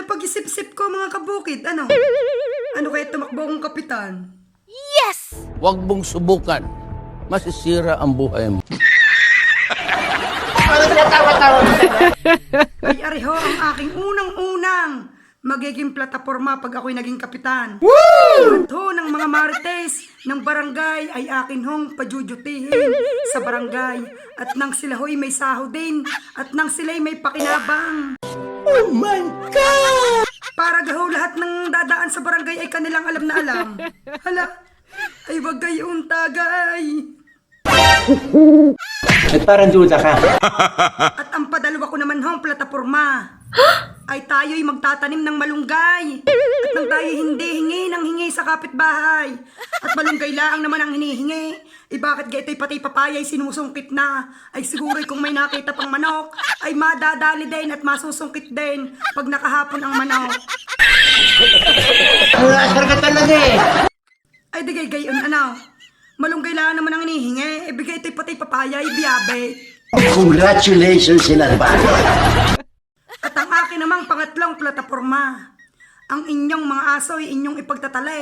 Napag-isip-isip ko mga kabukid, ano? Ano kaya tumakbo kong kapitan? Huwag mong subukan. Masisira ang buhay mo. Ay areho ang aking unang-unang magiging plataforma pag ako'y naging kapitan. Woo! ng mga marites ng barangay ay akin hong pajujutihin sa barangay at nang sila ho'y may sahod din at nang sila'y may pakinabang. Oh my God! Para gaho lahat ng dadaan sa barangay ay kanilang alam na alam. Hala, ay wag gayon tagay. Ay, parang duda ka. At ang padalwa ko naman hong plataforma ay tayo'y magtatanim ng malunggay. At nang tayo hindi hingi ng hingi sa kapitbahay. At malunggay lang naman ang hinihingi. Eh bakit gayto'y pati papaya'y sinusungkit na? Ay siguro'y kung may nakita pang manok, ay madadali din at masusungkit din pag nakahapon ang manok. Ka talaga eh. Ay di gayon ano? Malunggay lang naman ang hinihingi. Eh bigay ito'y pati papaya, ibiyabe. Congratulations ba? At ang akin namang pangatlong plataforma. Ang inyong mga aso ay inyong ipagtatali.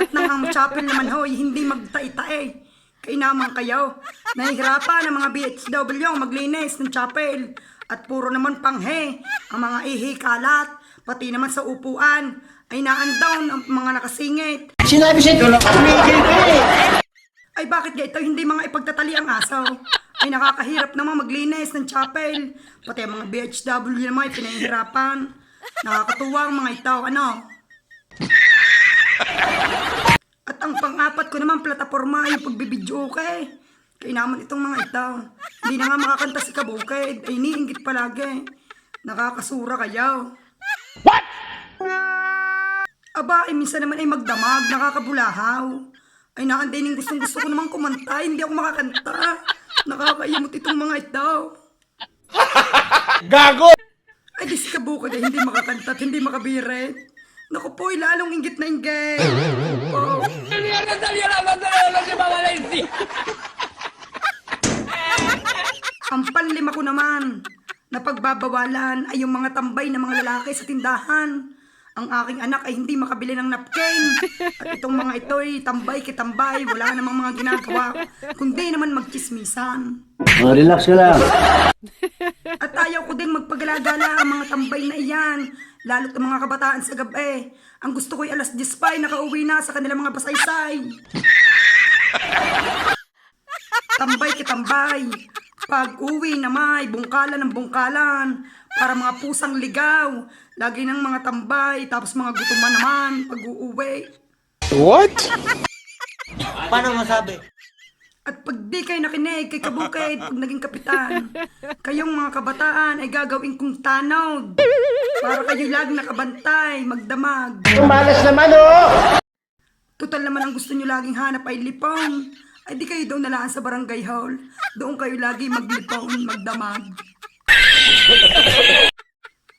At nang ang chapel naman hoy, hindi magtae-tae. Kaya naman kayo, nahihirapan ang mga BHW maglinis ng chapel. At puro naman panghe, ang mga ihi kalat, pati naman sa upuan, ay naandown ang mga nakasingit. Sinabi sa'yo, tulong eh. Ay bakit ganito hindi mga ipagtatali ang aso? Ay nakakahirap naman maglinis ng chapel. Pati ang mga BHW naman ay pinahihirapan. Nakakatuwa ang mga ito, ano? At ang pang-apat ko naman plataforma ay yung pagbibidyo okay. Kaya naman itong mga ito. Hindi na nga makakanta si Kabukid. Ay iniinggit palagi. Nakakasura kayo. What? Aba, ay minsan naman ay magdamag, nakakabulahaw. Ay nakandining gustong gusto ko naman kumanta, hindi ako makakanta. Nakakaimot itong mga ito. Gago! Ay di si Kabukid ay hindi makakanta at hindi makabirit. Naku po, ay lalong inggit na inggit. Oh. Ang panlima ko naman na pagbabawalan ay yung mga tambay ng mga lalaki sa tindahan. Ang aking anak ay hindi makabili ng napkin. At itong mga ito ay tambay kitambay, wala namang mga ginagawa, kundi naman magchismisan. Oh, relax ka lang. At ayaw ko ding magpagalagala ang mga tambay na iyan, lalo't ang mga kabataan sa gabi. Ang gusto ko'y alas 10 pa ay nakauwi na sa kanilang mga basaysay. Tambay kitambay. Pag uwi na may bungkalan ng bungkalan. Para mga pusang ligaw. Lagi ng mga tambay. Tapos mga gutuman naman pag uuwi. What? Paano masabi? At pag di kayo nakinig kay Kabukid, pag naging kapitan, kayong mga kabataan ay gagawin kong tanod. Para kayo lagi nakabantay, magdamag. Malas naman oh! Total naman ang gusto nyo laging hanap ay lipong. Ay di kayo daw nalaan sa barangay hall. Doon kayo lagi maglipong, magdamag.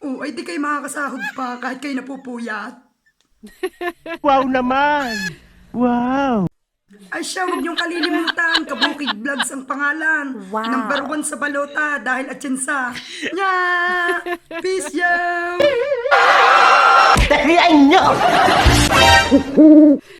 Oo, ay di kayo makakasahod pa kahit kayo napupuyat. Wow naman! Wow! Ay siya, huwag niyong kalilimutan. Kabukid Vlogs ang pangalan. Wow. Number one sa balota dahil atsensa. Nya! Peace, yo! Tahiyan nyo!